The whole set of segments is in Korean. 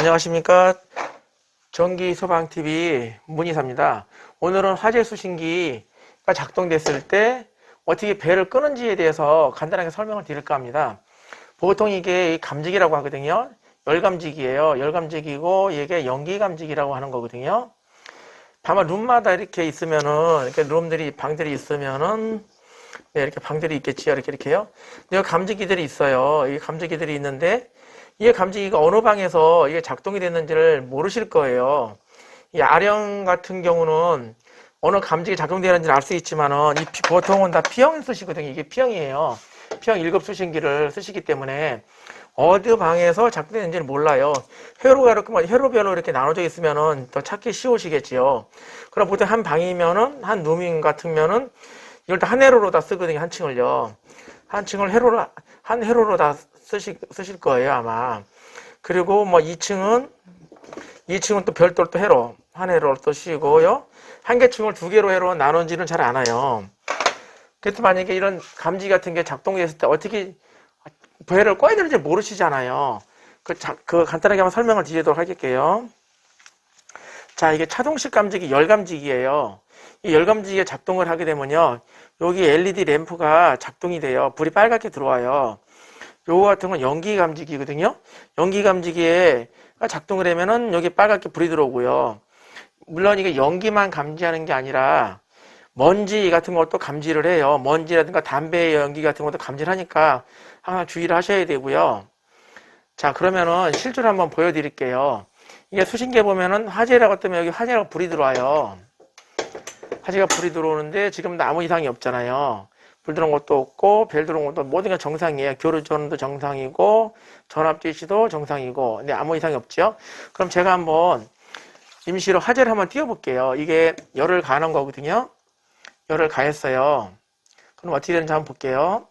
안녕하십니까. 전기 소방TV 문희사입니다. 오늘은 화재 수신기가 작동됐을 때 어떻게 배를 끄는지에 대해서 간단하게 설명을 드릴까 합니다. 보통 이게 감지기라고 하거든요. 열감지기예요. 열감지기고 이게 연기감지기라고 하는 거거든요. 다만 룸마다 이렇게 있으면은 이렇게 룸들이 방들이 있으면은 네, 이렇게 방들이 있겠지요. 이렇게 이렇게요. 근데 감지기들이 있어요. 이 감지기들이 있는데 이게 감지기가 어느 방에서 이게 작동이 됐는지를 모르실 거예요. 이 아령 같은 경우는 어느 감지기 작동되는지는 알 수 있지만은 이 피- 보통은 다 P형 쓰시거든요. 이게 P형이에요. P형 1급 수신기를 쓰시기 때문에 어디 방에서 작동되는지는 몰라요. 회로가 이렇게 뭐 회로별로 이렇게 나눠져 있으면은 더 찾기 쉬우시겠지요. 그럼 보통 한 방이면은 한 룸인 같으면은 이걸 다 한 회로로 다 쓰거든요. 한 층을요. 한 층을 회로로 한 회로로 다 쓰시, 쓰실 거예요 아마. 그리고 뭐 2층은 2층은 또 별도로 또 회로 한 회로로 또 쓰시고요. 한 개 층을 두 개로 회로 나눈지는 잘 않아요. 그래서 만약에 이런 감지 같은 게 작동됐을 때 어떻게 배를 꺼야 되는지 모르시잖아요. 그, 자, 그 간단하게 한번 설명을 드리도록 할게요. 자, 이게 차동식 감지기, 열감지기예요. 이 열감지기가 작동을 하게 되면요. 여기 LED 램프가 작동이 돼요. 불이 빨갛게 들어와요. 요거 같은 건 연기 감지기거든요. 연기 감지기에 작동을 하면은 여기 빨갛게 불이 들어오고요. 물론 이게 연기만 감지하는 게 아니라 먼지 같은 것도 감지를 해요. 먼지라든가 담배 연기 같은 것도 감지를 하니까 항상 주의를 하셔야 되고요. 자, 그러면은 실제로 한번 보여드릴게요. 이게 수신기에 보면은 화재라고 뜨면 여기 화재라고 불이 들어와요. 화재가 불이 들어오는데 지금 아무 이상이 없잖아요. 불 들어온 것도 없고 별 들어온 것도 모든 게 정상이에요. 교류전도 정상이고 전압 지시도 정상이고 근데 아무 이상이 없죠. 그럼 제가 한번 임시로 화재를 한번 띄워볼게요. 이게 열을 가하는 거거든요. 열을 가했어요. 그럼 어떻게 되는지 한번 볼게요.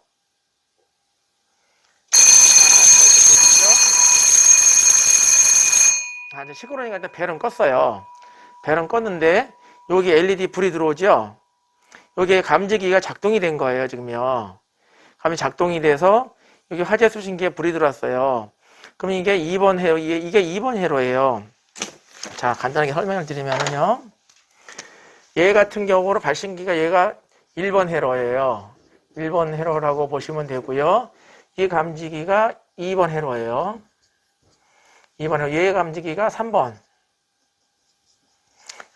아, 이제 시끄러우니까 일단 벨은 껐어요. 벨은 껐는데 여기 LED 불이 들어오죠. 여기에 감지기가 작동이 된 거예요, 지금요. 감이 작동이 돼서 여기 화재 수신기에 불이 들어왔어요. 그럼 이게 2번 회로, 이게, 이게 2번 회로예요. 자, 간단하게 설명을 드리면은요. 얘 같은 경우로 발신기가 얘가 1번 회로예요. 1번 회로라고 보시면 되고요. 이 감지기가 2번 회로예요. 2번 회로, 얘 감지기가 3번.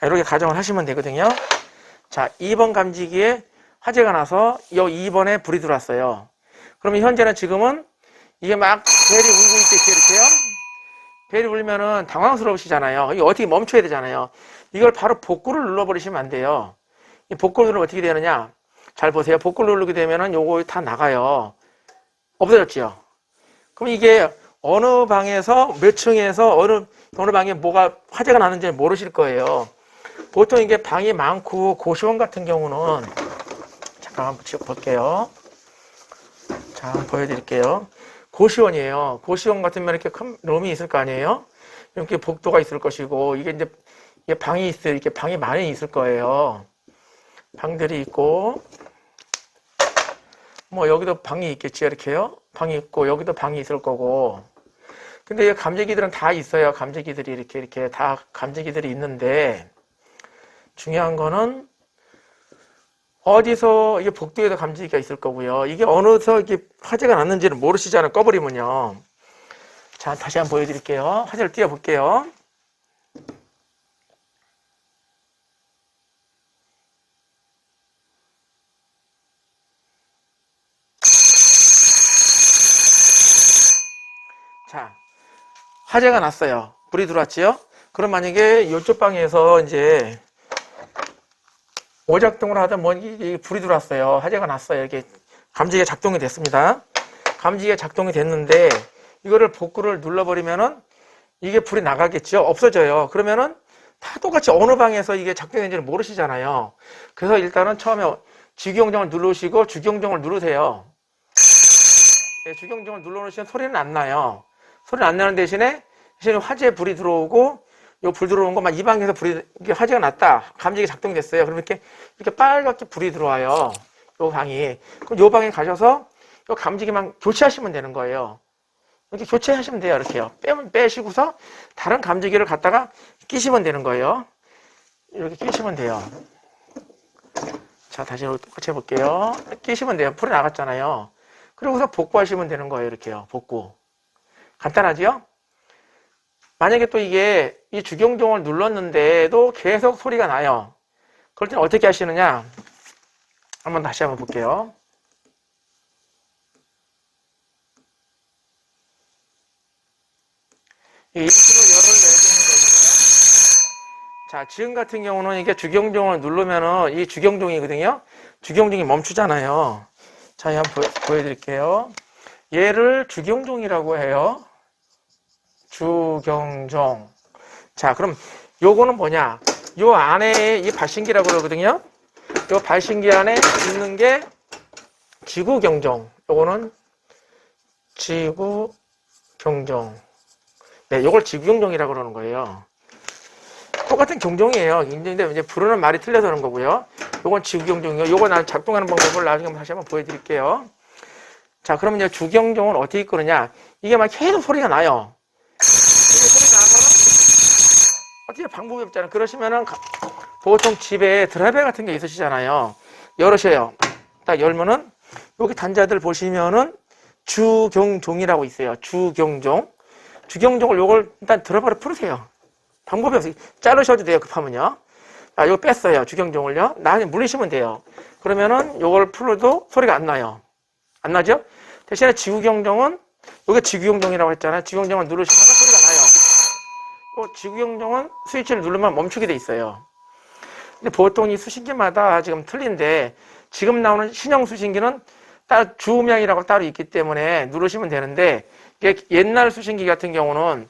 이렇게 가정을 하시면 되거든요. 자, 2번 감지기에 화재가 나서 요 2번에 불이 들어왔어요. 그러면 현재는 지금은 이게 막 벨이 울고 있겠지, 이렇게요? 벨이 울면은 당황스러우시잖아요. 이거 어떻게 멈춰야 되잖아요. 이걸 바로 복구를 눌러버리시면 안 돼요. 이 복구를 누르면 어떻게 되느냐? 잘 보세요. 복구를 누르게 되면은 요거 다 나가요. 없어졌지요? 그럼 이게 어느 방에서 몇 층에서 어느, 어느 방에 뭐가 화재가 나는지 모르실 거예요. 보통 이게 방이 많고 고시원 같은 경우는 잠깐 한번 볼게요. 자, 보여드릴게요. 고시원이에요. 고시원 같으면 이렇게 큰 룸이 있을 거 아니에요? 이렇게 복도가 있을 것이고 이게 이제 이게 방이 있을 이렇게 방이 많이 있을 거예요. 방들이 있고 뭐 여기도 방이 있겠지 이렇게요. 방이 있고 여기도 방이 있을 거고. 근데 이 감지기들은 다 있어요. 감지기들이 이렇게 이렇게 다 감지기들이 있는데 중요한 거는 어디서 이게 복도에도 감지기가 있을 거고요. 이게 어느서 이게 화재가 났는지는 모르시잖아요. 꺼버리면요. 자, 다시 한번 보여드릴게요. 화재를 띄워볼게요. 자, 화재가 났어요. 불이 들어왔지요? 그럼 만약에 이쪽 방에서 이제 오작동을 하다 보니 불이 들어왔어요. 화재가 났어요. 이렇게 감지기가 작동이 됐습니다. 감지기가 작동이 됐는데 이거를 복구를 눌러버리면은 이게 불이 나가겠죠. 없어져요. 그러면은 다 똑같이 어느 방에서 이게 작동했는지를 모르시잖아요. 그래서 일단은 처음에 주기용정을 누르시고 주기용정을 누르세요. 네, 주기용정을 눌러놓으시면 소리는 안 나요. 소리는 안 나는 대신에 대신에 화재 불이 들어오고 요불 들어온 것만 이 방에서 불이 이게 화재가 났다. 감지기 작동이 됐어요. 그럼 이렇게 이렇게 빨갛게 불이 들어와요. 요 방이. 그럼 요 방에 가셔서 요 감지기만 교체하시면 되는 거예요. 이렇게 교체하시면 돼요. 이렇게요. 빼면 빼시고서 다른 감지기를 갖다가 끼시면 되는 거예요. 이렇게 끼시면 돼요. 자, 다시 똑같이 해볼게요. 끼시면 돼요. 풀이 나갔잖아요. 그리고서 복구하시면 되는 거예요. 이렇게요. 복구. 간단하지요? 만약에 또 이게 이 주경종을 눌렀는데도 계속 소리가 나요. 그럴 때는 어떻게 하시느냐? 한번 다시 한번 볼게요. 이 인수로 열을 내주는 거거든요. 자, 지금 같은 경우는 이게 주경종을 누르면은 이 주경종이거든요. 주경종이 멈추잖아요. 자, 한번 보, 보여드릴게요. 얘를 주경종이라고 해요. 주경종. 자, 그럼 요거는 뭐냐? 요 안에 이 발신기라고 그러거든요. 요 발신기 안에 있는 게 지구경종. 요거는 지구경종. 네, 요걸 지구경종이라고 그러는 거예요. 똑같은 경종이에요. 근데 이제 부르는 말이 틀려서 그런 거고요. 요건 지구경종이요. 요거 난 작동하는 방법을 나중에 다시 한번 보여드릴게요. 자, 그럼 이제 주경종은 어떻게 끄느냐? 이게 막 계속 소리가 나요. 이게 소리 나면은 어떻게 방법이 없잖아요. 그러시면은 가- 보통 집에 드라이버 같은 게 있으시잖아요. 열으셔요. 딱 열면은 여기 단자들 보시면은 주경종이라고 있어요. 주경종. 주경종을 요걸 일단 드라이버를 풀으세요. 방법이 없어요. 자르셔도 돼요. 급하면요. 아, 이거 뺐어요. 주경종을요. 나중에 물리시면 돼요. 그러면은 요걸 풀어도 소리가 안 나요. 안 나죠? 대신에 지구경종은 요게 지구경종이라고 했잖아요. 지구경종을 누르시면 또 지구경종은 스위치를 누르면 멈추게 돼 있어요. 근데 보통 이 수신기마다 지금 틀린데 지금 나오는 신형 수신기는 따로 주음향이라고 따로 있기 때문에 누르시면 되는데 옛날 수신기 같은 경우는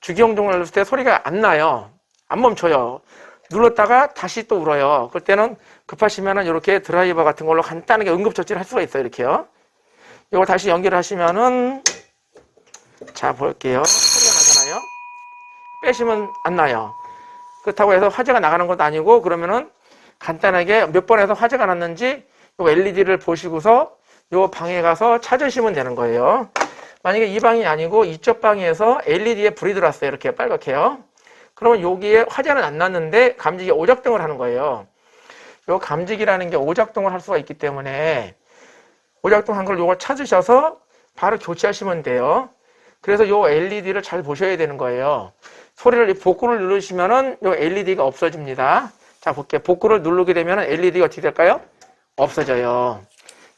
주경종을 눌렀을 때 소리가 안 나요. 안 멈춰요. 눌렀다가 다시 또 울어요. 그때는 급하시면은 이렇게 드라이버 같은 걸로 간단하게 응급처치를 할 수가 있어요. 이렇게요. 이걸 다시 연결하시면은 자 볼게요. 빼시면 안 나요. 그렇다고 해서 화재가 나가는 것도 아니고 그러면은 간단하게 몇 번에서 화재가 났는지 요 LED를 보시고서 요 방에 가서 찾으시면 되는 거예요. 만약에 이 방이 아니고 이쪽 방에서 LED에 불이 들어왔어요. 이렇게 빨갛게요. 그러면 여기에 화재는 안 났는데 감지기 오작동을 하는 거예요. 요 감지기라는 게 오작동을 할 수가 있기 때문에 오작동한 걸 요걸 찾으셔서 바로 교체하시면 돼요. 그래서 요 LED를 잘 보셔야 되는 거예요. 소리를 복구를 누르시면은 요 LED가 없어집니다. 자, 볼게요. 복구를 누르게 되면은 LED가 어떻게 될까요? 없어져요.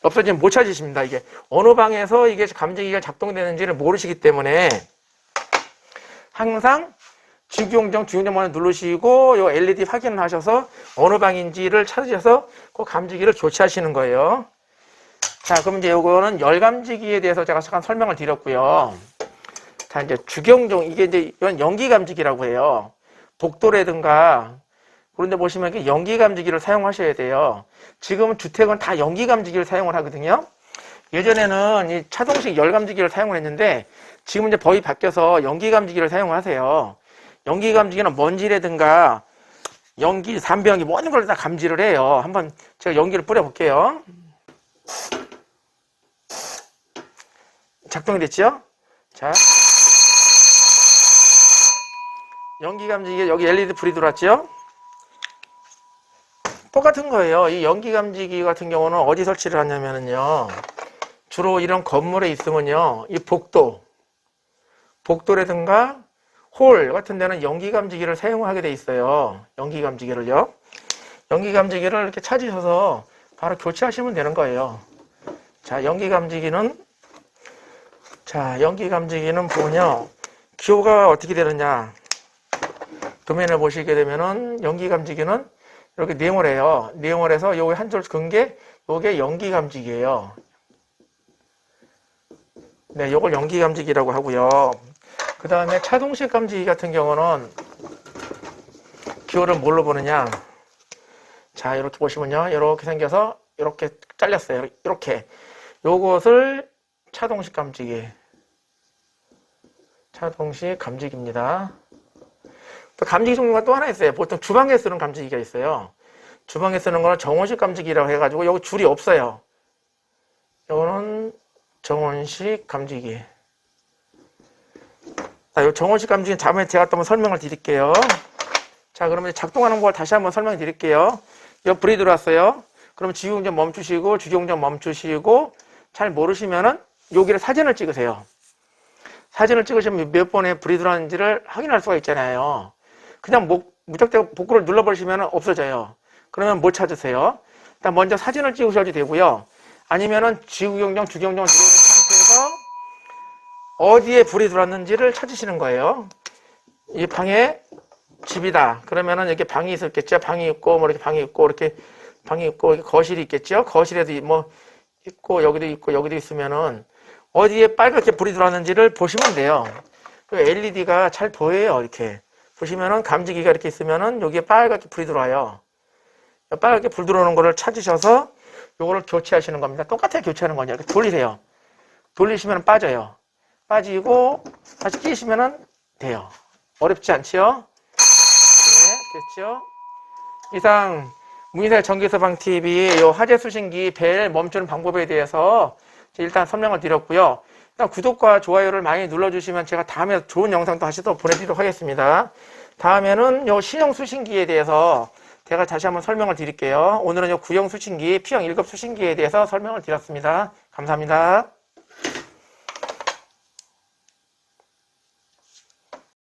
없어지면 못 찾으십니다. 이게 어느 방에서 이게 감지기가 작동되는지를 모르시기 때문에 항상 주경정, 주경정만을 누르시고 요 LED 확인을 하셔서 어느 방인지를 찾으셔서 그 감지기를 교체하시는 거예요. 자, 그럼 이제 요거는 열감지기에 대해서 제가 잠깐 설명을 드렸고요. 자, 이제 주경종, 이게 이제 이건 연기 감지기라고 해요. 복도라든가 그런데 보시면 이렇게 연기 감지기를 사용하셔야 돼요. 지금은 주택은 다 연기 감지기를 사용을 하거든요. 예전에는 이 차동식 열 감지기를 사용을 했는데 지금 이제 법이 바뀌어서 연기 감지기를 사용을 하세요. 연기 감지기는 먼지라든가 연기, 산병이 모든 걸 다 감지를 해요. 한번 제가 연기를 뿌려 볼게요. 작동이 됐죠? 자. 연기 감지기 여기 LED 불이 들어왔죠? 똑같은 거예요. 이 연기 감지기 같은 경우는 어디 설치를 하냐면요. 주로 이런 건물에 있으면요. 이 복도, 복도라든가 홀 같은 데는 연기 감지기를 사용하게 돼 있어요. 연기 감지기를요. 연기 감지기를 이렇게 찾으셔서 바로 교체하시면 되는 거예요. 자, 연기 감지기는 자, 연기 감지기는 뭐냐? 기호가 어떻게 되느냐? 도면을 보시게 되면은 연기 감지기는 이렇게 내용을 해요. 내용을 해서 요게 한줄 근게 요게 연기 감지기예요. 네, 요걸 연기 감지기라고 하고요. 그 다음에 차동식 감지기 같은 경우는 기호를 뭘로 보느냐? 자, 이렇게 보시면요. 이렇게 생겨서 이렇게 잘렸어요. 이렇게. 요것을 차동식 감지기. 차동식 감지기입니다. 또 감지기 종류가 또 하나 있어요. 보통 주방에 쓰는 감지기가 있어요. 주방에 쓰는 거는 정원식 감지기라고 해가지고 여기 줄이 없어요. 이거는 정원식 감지기. 자, 요 정원식 감지기 다음에 제가 또 한번 설명을 드릴게요. 자, 그러면 작동하는 걸 다시 한번 설명 드릴게요. 요 불이 들어왔어요. 그럼 지우용전 멈추시고 주기용전 멈추시고 잘 모르시면은 여기를 사진을 찍으세요. 사진을 찍으시면 몇 번에 불이 들어왔는지를 확인할 수가 있잖아요. 그냥 목, 무작정 복구를 눌러버리시면 없어져요. 그러면 못 찾으세요. 일단 먼저 사진을 찍으셔도 되고요. 아니면은 지구경정, 주경정 누르는 상태에서 어디에 불이 들어왔는지를 찾으시는 거예요. 이 방에 집이다. 그러면은 이렇게 방이 있었겠죠. 방이 있고 뭐 이렇게 방이 있고 이렇게 방이 있고 이렇게 거실이 있겠죠. 거실에도 뭐 있고 여기도 있고 여기도 있으면은 어디에 빨갛게 불이 들어왔는지를 보시면 돼요. 그 LED가 잘 보여요. 이렇게 보시면은 감지기가 이렇게 있으면은 여기에 빨갛게 불이 들어와요. 빨갛게 불 들어오는 거를 찾으셔서 요거를 교체하시는 겁니다. 똑같아요. 교체하는 거냐. 이렇게 돌리세요. 돌리시면 빠져요. 빠지고 다시 끼시면은 돼요. 어렵지 않지요? 네, 됐죠? 이상 문희사의 전기서방 TV 요 화재 수신기 벨 멈추는 방법에 대해서 일단 설명을 드렸고요. 일단 구독과 좋아요를 많이 눌러주시면 제가 다음에 좋은 영상 도 다시 또 보내드리도록 하겠습니다. 다음에는 요 신형 수신기에 대해서 제가 다시 한번 설명을 드릴게요. 오늘은 요 구형 수신기, P형 1급 수신기에 대해서 설명을 드렸습니다. 감사합니다.